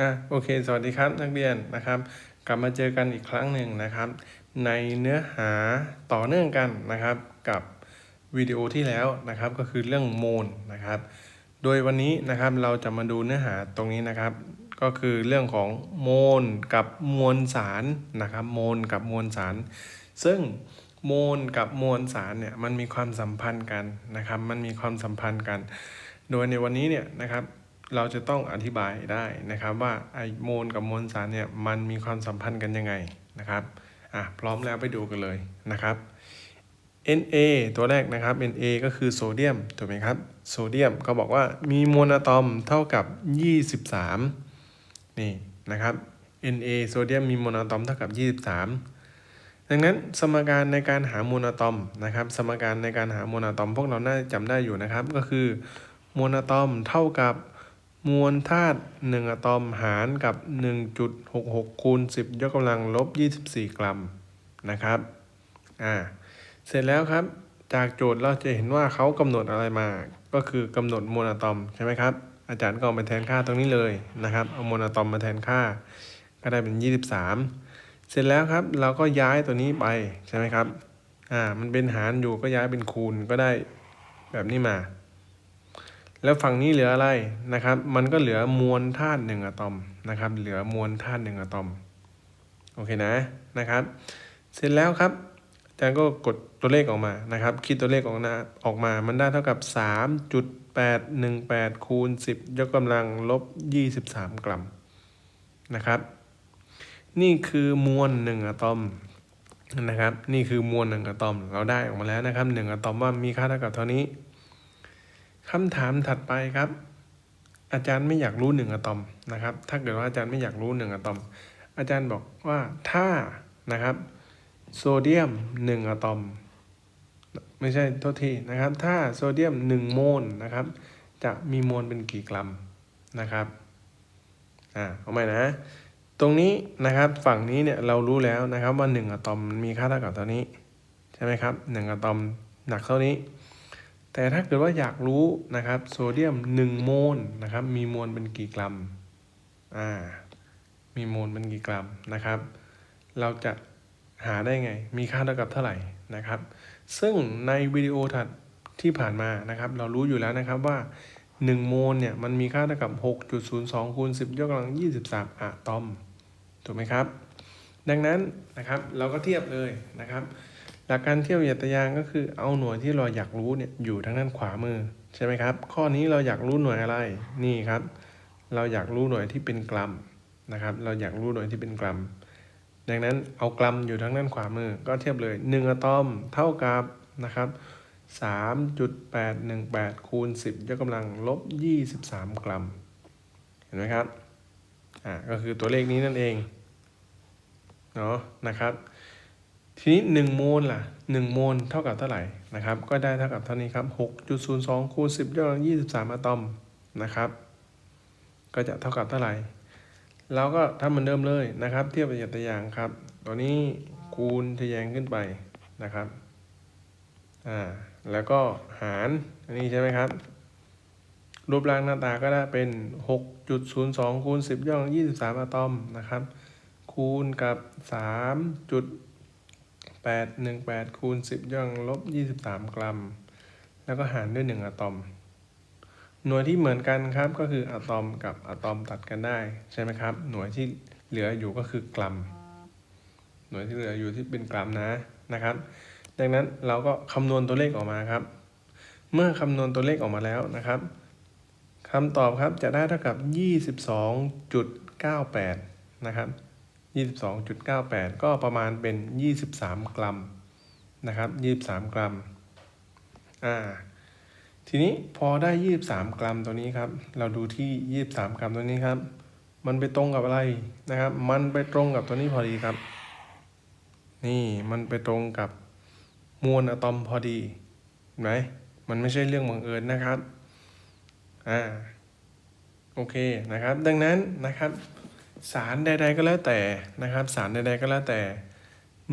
อะโอเค สวัสดีครับนักเรียนนะครับ กลับมาเจอกันอีกครั้งหนึ่งนะครับ ในเนื้อหาต่อเนื่องกันนะครับ กับวิดีโอที่แล้วนะครับ ก็คือเรื่องโมลนะครับ โดยวันนี้นะครับเราจะมาดูเนื้อหาตรงนี้นะครับ ก็คือเรื่องของโมลกับมวลสารนะครับ โมลกับมวลสาร ซึ่งโมลกับมวลสารเนี่ยมันมีความสัมพันธ์กันนะครับ มันมีความสัมพันธ์กัน โดยในวันนี้เนี่ยนะครับ เราจะต้องอธิบายได้นะครับว่าไอโมลกับมวลสารเนี่ยมันมีความสัมพันธ์กันยังไงนะครับอะพร้อมแล้วไปดูกันเลยนะครับ Na ตัวแรกนะครับ Na ก็คือโซเดียมถูกไหมครับโซเดียมก็บอกว่ามีมวลอะตอมเท่ากับ 23 นี่นะครับ Na โซเดียมมีมวลอะตอมเท่ากับ 23 ดังนั้นสมการในการหามวลอะตอมนะครับ สมการในการหามวลอะตอมพวกเราน่าจะจำได้อยู่นะครับ ก็คือมวลอะตอมเท่ากับ มวลธาตุ1อะตอมหารกับ 1.66 คูณ 10 ยกกำลังลบ 24 กรัมนะครับ อ่า เสร็จแล้วครับ จากโจทย์เราจะเห็นว่าเขากำหนดอะไรมา ก็คือกำหนดมวลอะตอมใช่ไหมครับ อาจารย์ก็เอามาแทนค่าตรงนี้เลยนะครับ เอามวลอะตอมมาแทนค่า ก็ได้เป็น 23 เสร็จแล้วครับ เราก็ย้ายตัวนี้ไปใช่ไหมครับ อ่า มันเป็นหารอยู่ก็ย้ายเป็นคูณก็ได้แบบนี้มา แล้วฝั่งนี้เหลืออะไรนะครับ มันก็เหลือมวลธาตุหนึ่งอะตอมนะครับ เหลือมวลธาตุหนึ่งอะตอม โอเคนะนะครับ เสร็จแล้วครับอาจารย์ก็กดตัวเลขออกมานะครับ คิดตัวเลขออกมาออกมา มันได้เท่ากับ 3.818คูณ10 ยกกำลังลบ 23 กรัมนะครับ นี่คือมวลหนึ่งอะตอมนะครับ นี่คือมวลหนึ่งอะตอม เราได้ออกมาแล้วนะครับหนึ่งอะตอมว่ามีค่าเท่ากับเท่านี้ คำถามถัดไปครับ อาจารย์ไม่อยากรู้หนึ่งอะตอมนะครับ ถ้าเกิดว่าอาจารย์ไม่อยากรู้หนึ่งอะตอม อาจารย์บอกว่าถ้านะครับ โซเดียมหนึ่งอะตอม ไม่ใช่โทษทีนะครับ ถ้าโซเดียมหนึ่งโมลนะครับ จะมีโมลเป็นกี่กรัมนะครับอ่าเอาใหม่นะตรงนี้นะครับฝั่งนี้เนี่ยเรารู้แล้วนะครับว่า 1อะตอมมีค่าเท่ากับเท่านี้ ใช่ไหมครับ1อะตอมหนักเท่านี้ แต่ถ้าเกิดว่าอยากรู้นะครับโซเดียม 1 โมลนะครับมีมวลเป็นกี่กรัมอ่ามีมวลเป็นกี่กรัมนะครับ เราจะหาได้ไง มีค่าเท่ากับเท่าไหร่นะครับ ซึ่งในวิดีโอถัดที่ผ่านมานะครับ เรารู้อยู่แล้วนะครับว่า 1 โมลเนี่ยมันมีค่าเท่ากับ 6.02คูณ10 ยกกำลัง 23 อะตอม ถูกไหมครับ ดังนั้นนะครับเราก็เทียบเลยนะครับ ลักการเทียบเหยียดตะยางก็คือเอาหน่วยที่เราอยากรู้เนี่ยอยู่ทางด้านขวามือใช่ไหมครับ ข้อนี้เราอยากรู้หน่วยอะไรนี่ครับ เราอยากรู้หน่วยที่เป็นกรัมนะครับ เราอยากรู้หน่วยที่เป็นกรัม ดังนั้นเอากรัมอยู่ทางด้านขวามือก็เทียบเลย 1 อะตอมเท่ากับนะครับ3.818คูณ10 ยกกำลังลบ 23 กรัม เห็นไหมครับ อ่า ก็คือตัวเลขนี้นั่นเอง เนาะนะครับ ทีนี้1โมลล่ะ1โมลเท่ากับเท่าไหร่นะครับ ก็ได้เท่ากับเท่านี้ครับ6.02คูณ10ยกกำลัง23อะตอมนะครับ ก็จะเท่ากับเท่าไหร่เราก็ทำเหมือนเดิมเลยนะครับ เทียบประหยัดตัวอย่างครับ ตัวนี้คูณทะแยงขึ้นไปนะครับอ่าแล้วก็หารอันนี้ใช่ไหมครับ รูปร่างหน้าตาก็ได้เป็น 6.02คูณ10ย่อง23อะตอมนะครับ คูณกับ 8 1 8คูณ10ย่องลบ 23 กรัม แล้วก็หารด้วย 1อะตอม หน่วยที่เหมือนกันครับก็คืออะตอมกับอะตอมตัดกันได้ใช่ไหมครับ หน่วยที่เหลืออยู่ก็คือกรัม หน่วยที่เหลืออยู่ที่เป็นกรัมนะนะครับ ดังนั้นเราก็คำนวณตัวเลขออกมาครับ เมื่อคำนวณตัวเลขออกมาแล้วนะครับคำตอบครับจะได้เท่ากับ 22.98 นะครับ 22.98 ก็ประมาณเป็น 23 กรัมนะครับ 23 กรัม อ่า ทีนี้พอได้ 23 กรัมตัวนี้ครับ เราดูที่ 23 กรัมตัวนี้ครับ มันไปตรงกับอะไรนะครับ มันไปตรงกับตัวนี้พอดีครับ นี่มันไปตรงกับมวลอะตอมพอดีเห็นไหมมันไม่ใช่เรื่องบังเอิญนะครับ อ่า โอเคนะครับ ดังนั้นนะครับ สารใด ๆ ก็แล้วแต่นะครับ สารใดๆก็แล้วแต่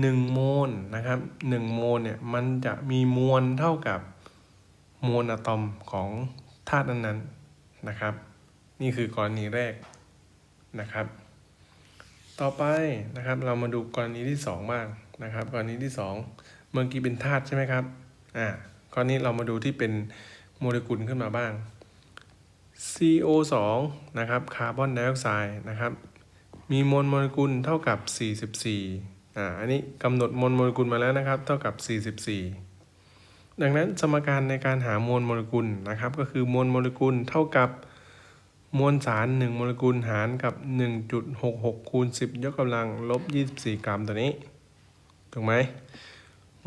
หนึ่งโมลนะครับหนึ่งโมลเนี่ยมันจะมีมวลเท่ากับมวลอะตอมของธาตุนั้นๆนะครับ นี่คือกรณีแรกนะครับ ต่อไปนะครับเรามาดูกรณีที่สองบ้างนะครับ กรณีที่สองเมื่อกี้เป็นธาตุใช่ไหมครับอ่าคราวนี้เรามาดูที่เป็นโมเลกุลขึ้นมาบ้าง CO2 นะครับคาร์บอนไดออกไซด์นะครับ มีมวลโมเลกุลเท่ากับ 44อ่าอันนี้กำหนดมวลโมเลกุลมาแล้วนะครับ เท่ากับ 44 ดังนั้นสมการในการหามวลโมเลกุลนะครับ ก็คือมวลโมเลกุลเท่ากับมวลสาร 1 โมเลกุลหารกับ 1.66 คูณ 10 ยกกำลังลบ 24 กรัมตัวนี้ ถูกไหม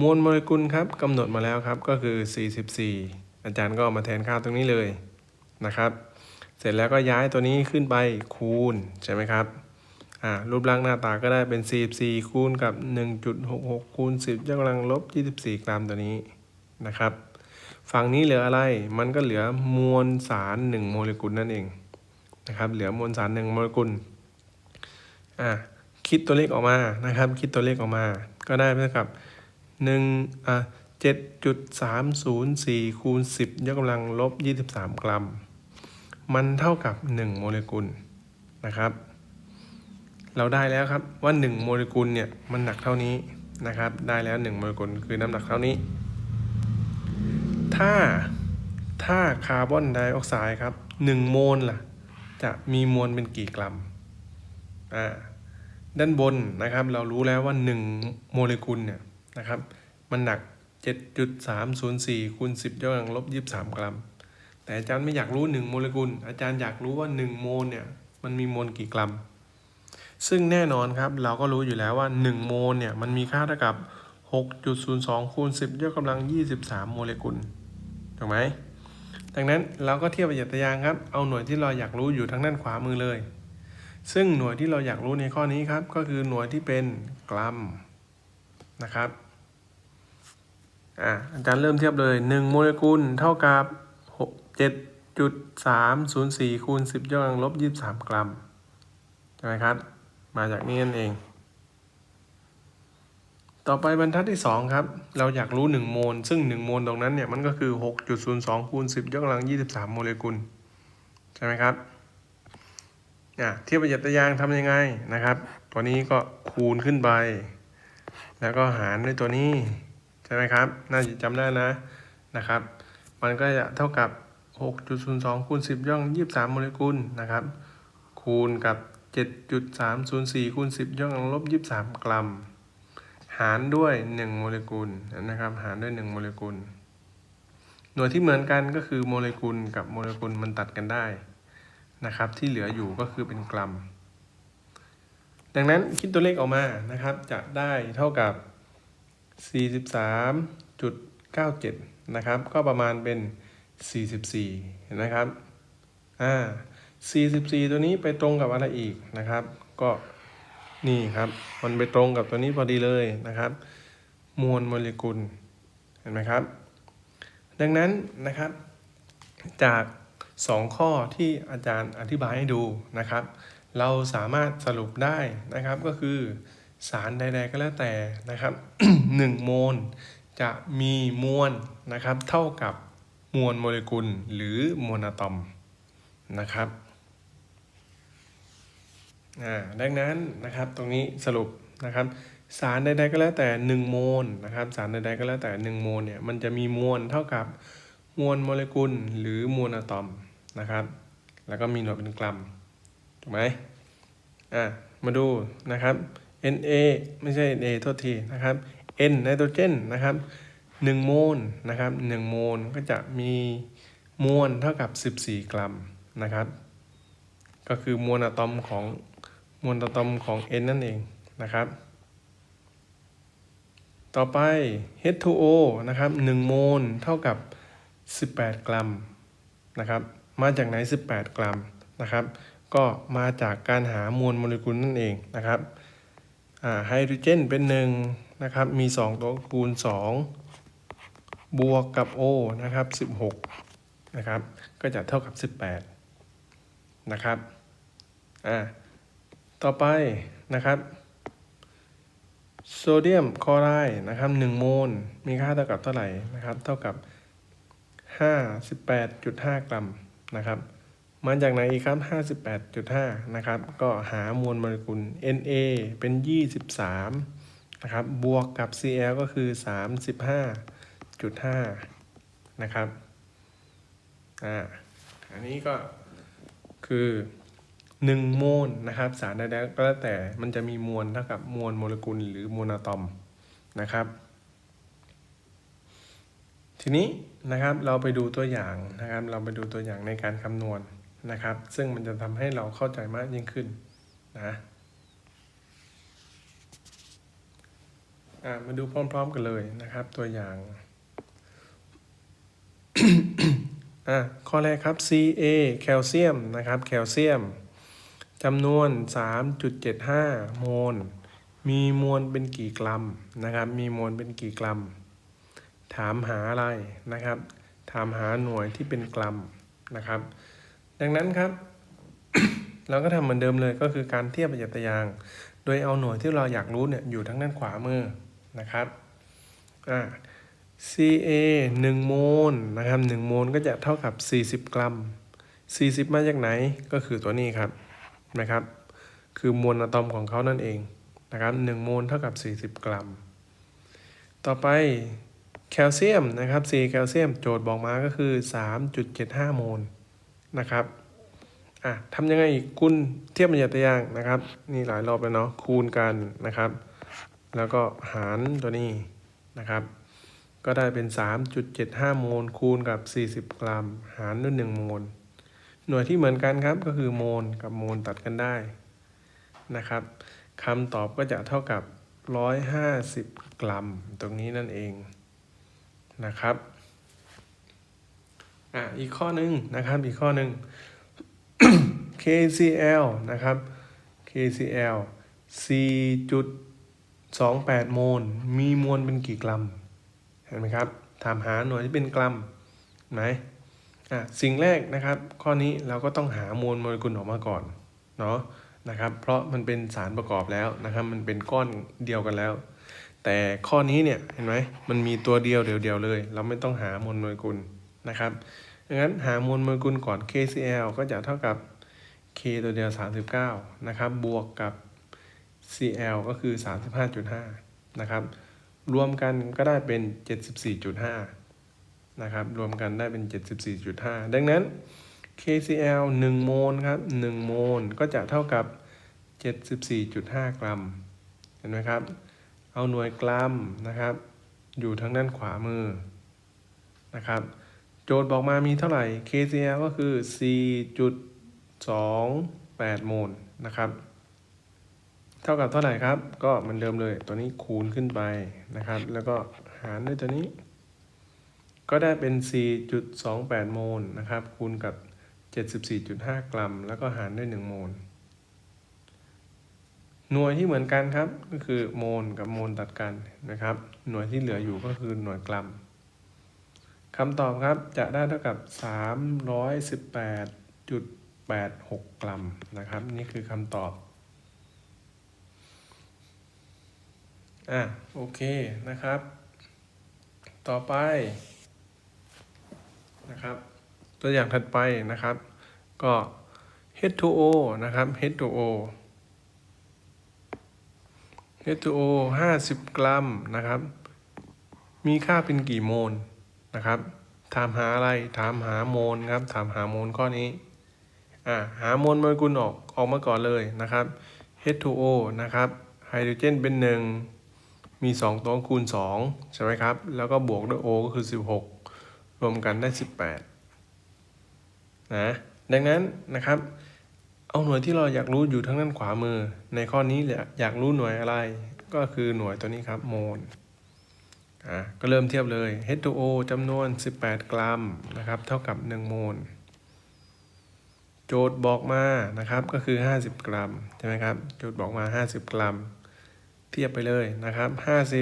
มวลโมเลกุลครับกำหนดมาแล้วครับก็คือ 44 อาจารย์ก็มาแทนค่าตรงนี้เลยนะครับ เสร็จแล้วก็ย้ายตัวนี้ขึ้นไปคูณใช่ไหมครับ อ่ารูปร่างหน้าตาก็ได้เป็น 44 คูณกับ 1.66 คูณ 10ยกกำลังลบ 24 กรัมตัวนี้นะครับ ฝั่งนี้เหลืออะไร มันก็เหลือมวลสาร 1 โมเลกุลนั่นเองนะครับ เหลือมวลสาร 1 โมเลกุล อ่าคิดตัวเลขออกมานะครับ คิดตัวเลขออกมา ก็ได้เท่ากับ1อ่า7.304 คูณ 10 ยกกำลังลบ 23 กรัม มันเท่ากับ 1 โมเลกุลนะครับ เราได้แล้วครับว่า1โมเลกุลเนี่ยมันหนักเท่านี้นะครับ ได้แล้ว1โมเลกุลคือน้ำหนักเท่านี้ ถ้าถ้าคาร์บอนไดออกไซด์ครับ1โมลล่ะ จะมีมวลเป็นกี่กรัมอ่าด้านบนนะครับ เรารู้แล้วว่า 1 โมเลกุลเนี่ยนะครับ มันหนัก 7.304คูณ10ยกกำลังลบ23 กรัม แต่อาจารย์ไม่อยากรู้ 1 โมเลกุล อาจารย์อยากรู้ว่า 1 โมลเนี่ยมันมีมวลกี่กรัม ซึ่งแน่นอนครับเราก็รู้อยู่แล้วว่า 1 โมลเนี่ยมันมีค่าเท่ากับ 6.02 คูณ 10 ยกกำลัง 23 โมเลกุล ถูกไหม ดังนั้นเราก็เทียบประหยัดตารางครับ เอาหน่วยที่เราอยากรู้อยู่ทางด้านขวามือเลย ซึ่งหน่วยที่เราอยากรู้ในข้อนี้ครับ ก็คือหน่วยที่เป็นกรัมนะครับ อ่าอาจารย์เริ่มเทียบเลย 1 โมเลกุลเท่ากับ 7.304คูณ10 ยกกำลังลบ 23 กรัม ใช่ไหมครับ มาจากนี้นั่นเอง ต่อไปบรรทัดที่ 2 ครับ เราอยากรู้ 1 โมล ซึ่ง 1 โมลตรงนั้นเนี่ย มันก็คือ 6.02คูณ10 ยกกำลัง 23 โมเลกุล ใช่ไหมครับอะเทียบประหยัดตารางทำยังไงนะครับ ตัวนี้ก็คูณขึ้นไป แล้วก็หารด้วยตัวนี้ ใช่ไหมครับ น่าจะจำได้นะนะครับ มันก็จะเท่ากับ 6.02คูณ10 ย่อง 23 โมเลกุลนะครับ คูณกับ 7.304คูณ10ย่องลบ23 กรัม หารด้วย 1 โมเลกุลนะครับ หารด้วย 1 โมเลกุล หน่วยที่เหมือนกันก็คือโมเลกุลกับโมเลกุลมันตัดกันได้นะครับ ที่เหลืออยู่ก็คือเป็นกรัม ดังนั้นคิดตัวเลขออกมานะครับ จะได้เท่ากับ 43.97 นะครับ ก็ประมาณเป็น 44เห็นไหมครับ อ่า 44 ตัวนี้ไปตรงกับอะไรอีกนะครับ ก็นี่ครับ มันไปตรงกับตัวนี้พอดีเลยนะครับ มวลโมเลกุลเห็นไหมครับ ดังนั้นนะครับ จาก 2 ข้อที่อาจารย์อธิบายให้ดูนะครับ เราสามารถสรุปได้นะครับก็คือสารใดๆก็แล้วแต่นะครับ1โมลจะมีมวลนะครับ เท่ากับมวลโมเลกุลหรือมวลอะตอมนะครับ ดังนั้นนะครับตรงนี้สรุปนะครับสารใดๆก็แล้วแต่ 1 โมลนะครับสารใดๆก็แล้วแต่ 1 โมลเนี่ยมันจะมีมวลเท่ากับมวลโมเลกุลหรือมวลอะตอมนะครับ แล้วก็มีหน่วยเป็นกรัมถูกไหมอ่ามาดูนะครับ Na ไม่ใช่ Na โทษทีนะครับ N ไนโตรเจนนะครับ1โมลนะครับ1โมลก็จะมีมวลเท่ากับ 14 กรัมนะครับ ก็คือมวลอะตอมของ มวลอะตอมของ N นั่นเองนะครับ ต่อไป H2O นะครับ1โมลเท่ากับ 18 กรัมนะครับ มาจากไหน 18 กรัมนะครับ ก็มาจากการหามวลโมเลกุลนั่นเองนะครับอ่าไฮโดรเจนเป็นหนึ่งนะครับ มี 2 ตัวคูณ 2 บวกกับ O นะครับ 16 นะครับ ก็จะเท่ากับ 18 นะครับ อ่า ต่อไปนะครับโซเดียมคลอไรด์นะครับ1โมลมีค่าเท่ากับเท่าไหร่นะครับ เท่ากับ 58.5 กรัมนะครับมาจากไหนอีกครับ 58.5 นะครับ ก็หามวลโมเลกุล Na เป็น 23 นะครับ บวกกับ Cl ก็คือ 35.5 นะครับ อ่า อันนี้ก็คือ 1โมลนะครับสารใดๆก็แล้วแต่มันจะมีมวลเท่ากับมวลโมเลกุลหรือมวลอะตอมนะครับ ทีนี้นะครับเราไปดูตัวอย่างนะครับ เราไปดูตัวอย่างในการคำนวณนะครับ ซึ่งมันจะทำให้เราเข้าใจมากยิ่งขึ้นนะมาดูพร้อม ๆ กันเลยนะครับ ตัวอย่างอะข้อแรกครับ Ca แคลเซียมนะครับ แคลเซียม จำนวน 3.75 โมล มีมวลเป็นกี่กรัมนะครับ มีมวลเป็นกี่กรัม ถามหาอะไรนะครับ ถามหาหน่วยที่เป็นกรัมนะครับ ดังนั้นครับ เราก็ทำเหมือนเดิมเลยก็คือการเทียบประหยัดตะยาง โดยเอาหน่วยที่เราอยากรู้เนี่ยอยู่ทั้งด้านขวามือนะครับอ่า Ca 1 โมลนะครับ 1 โมลก็จะเท่ากับ 40 กรัม 40 มาจากไหนก็คือตัวนี้ครับ นะครับ คือมวลอะตอมของเขานั่นเองนะครับ1โมลเท่ากับ 40 กรัม ต่อไปแคลเซียมนะครับ C แคลเซียมโจทย์บอกมาก็คือ 3.75 โมลนะครับอะทำยังไงอีกคุณเทียบประหยัตะยางนะครับ นี่หลายรอบแล้วเนาะคูณกันนะครับ แล้วก็หารตัวนี้นะครับ ก็ได้เป็น 3.75 โมลคูณกับ 40 กรัม หารด้วย 1 โมล หน่วยที่เหมือนกันครับก็คือโมลกับโมลตัดกันได้นะครับคำตอบก็จะเท่ากับ 150 กรัม ตรงนี้นั่นเองนะครับอะอีกข้อหนึ่งนะครับอีกข้อหนึ่ง KCl นะครับ KCl 4.28 โมล มีมวลเป็นกี่กรัม เห็นไหมครับ ถามหาหน่วยที่เป็นกรัมไหน สิ่งแรกนะครับ ข้อนี้เราก็ต้องหามวลโมเลกุลออกมาก่อนเนาะนะครับ เพราะมันเป็นสารประกอบแล้วนะครับ มันเป็นก้อนเดียวกันแล้ว แต่ข้อนี้เนี่ยเห็นไหมมันมีตัวเดียวเดียวเลย เราไม่ต้องหามวลโมเลกุลนะครับดังนั้นหามวลโมเลกุลก่อน KCl ก็จะเท่ากับ K ตัวเดียว 39 นะครับ บวกกับ Cl ก็คือ 35.5 นะครับ รวมกันก็ได้เป็น 74.5 นะครับ รวมกันได้เป็น 74.5 ดังนั้น KCl 1 โมลครับ 1 โมลก็จะเท่ากับ 74.5 กรัม เห็นไหมครับ เอาหน่วยกรัมนะครับ อยู่ทางด้านขวามือนะครับ โจทย์บอกมามีเท่าไหร่ KCl ก็คือ 4.28 โมลนะครับ เท่ากับเท่าไหร่ครับ ก็เหมือนเดิมเลย ตัวนี้คูณขึ้นไปนะครับ แล้วก็หารด้วยตัวนี้ ก็ได้เป็น 4.28 โมลนะครับ คูณกับ 74.5 กรัม แล้วก็หารด้วย 1 โมล หน่วยที่เหมือนกันครับ ก็คือโมลกับโมลตัดกันนะครับ หน่วยที่เหลืออยู่ก็คือหน่วยกรัมคำตอบครับจะได้เท่ากับ 318.86 กรัมนะครับ นี่คือคำตอบอะโอเคนะครับ ต่อไป นะครับ ตัวอย่างถัดไปนะครับ ก็ H2O นะครับ H2O H2O 50 กรัมนะครับ มีค่าเป็นกี่โมลนะครับ ถามหาอะไร ถามหาโมลครับ ถามหาโมลข้อนี้ อ่า หาโมลโมเลกุลออกออกมาก่อนเลยนะครับ H2O นะครับ ไฮโดรเจนเป็นหนึ่งมี 2 ตัวคูณ 2 ใช่ไหมครับ แล้วก็บวกด้วย O ก็คือ 16 รวมกันได้ 18 นะ ดังนั้นนะครับ เอาหน่วยที่เราอยากรู้อยู่ทั้งด้านขวามือ ในข้อนี้เลยอยากรู้หน่วยอะไร ก็คือหน่วยตัวนี้ครับโมลอะก็เริ่มเทียบเลย H2O จำนวน 18 กรัมนะครับ เท่ากับ 1 โมล โจทย์บอกมานะครับก็คือ 50 กรัมใช่ไหมครับ โจทย์บอกมา 50 กรัม เทียบไปเลยนะครับ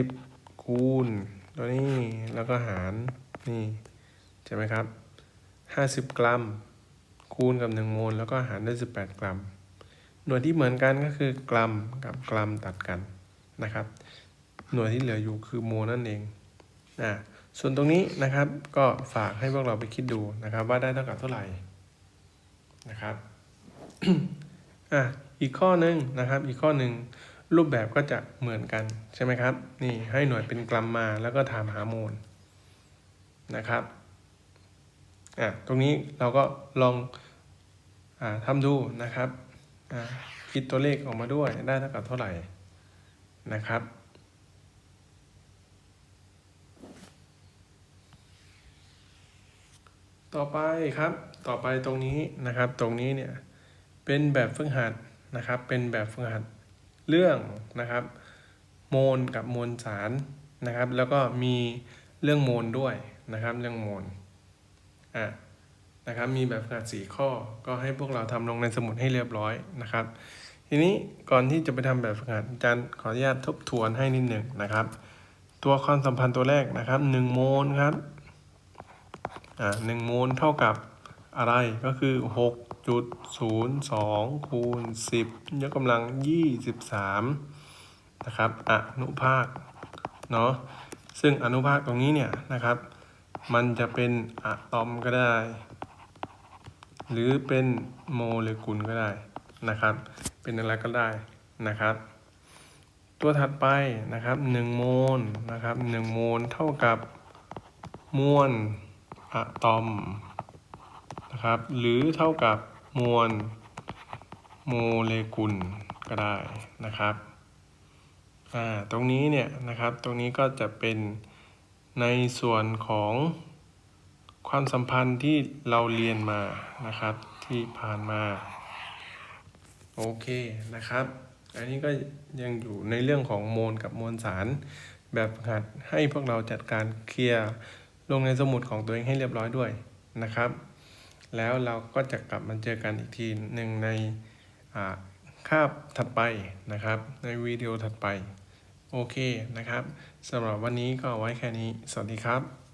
50 คูณ ตัวนี้แล้วก็หารนี่ ช่ไหมครับ 50 กรัม คูณกับ 1 โมล แล้วก็หารด้วย 18 กรัม หน่วยที่เหมือนกันก็คือกรัมกับกรัมตัดกันนะครับ หน่วยที่เหลืออยู่คือโมลนั่นเองอ่าส่วนตรงนี้นะครับก็ฝากให้พวกเราไปคิดดูนะครับ ว่าได้เท่ากับเท่าไหร่นะครับอะอีกข้อหนึ่งนะครับ อีกข้อหนึ่งรูปแบบก็จะเหมือนกันใช่ไหมครับ นี่ให้หน่วยเป็นกรัมมาแล้วก็ถามหาโมลนะครับ อะตรงนี้เราก็ลองอ่าทำดูนะครับอ่าคิดตัวเลขออกมาด้วยได้เท่ากับเท่าไหร่นะครับต่อไปครับ ต่อไปตรงนี้นะครับ ตรงนี้เนี่ยเป็นแบบฝึกหัดนะครับ เป็นแบบฝึกหัดเรื่องนะครับ โมลกับมวลสารนะครับ แล้วก็มีเรื่องโมลด้วยนะครับ เรื่องโมล อะนะครับมีแบบฝึกหัดสี่ข้อก็ให้พวกเราทำลงในสมุดให้เรียบร้อยนะครับ ทีนี้ก่อนที่จะไปทำแบบฝึกหัดอาจารย์ขออนุญาตทบทวนให้นิดหนึ่งนะครับ ตัวความสัมพันธ์ตัวแรกนะครับหนึ่งโมลครับอ่าหนึ่งโมลเท่ากับอะไรก็คือหกจุดศูนย์สองคูณสิบยกกำลังยี่สิบสามนะครับอนุภาคเนาะซึ่งอนุภาคตรงนี้เนี่ยนะครับ มันจะเป็นอะตอมก็ได้ หรือเป็นโมเลกุลก็ได้นะครับ เป็นอะไรก็ได้นะครับ ตัวถัดไปนะครับหนึ่งโมลนะครับหนึ่งโมลเท่ากับมวลอะตอมนะครับหรือเท่ากับมวลโมเลกุลก็ได้นะครับ อ่า ตรงนี้เนี่ยนะครับ ตรงนี้ก็จะเป็น ในส่วนของความสัมพันธ์ที่เราเรียนมานะครับที่ผ่านมาโอเคนะครับ อันนี้ก็ยังอยู่ในเรื่องของโมลกับมวลสาร แบบหัดให้พวกเราจัดการเคลียร์ลงในสมุดของตัวเองให้เรียบร้อยด้วยนะครับ แล้วเราก็จะกลับมาเจอกันอีกทีหนึ่งในคาบถัดไปนะครับ ในวิดีโอถัดไป โอเคนะครับสำหรับวันนี้ก็ไว้แค่นี้ สวัสดีครับ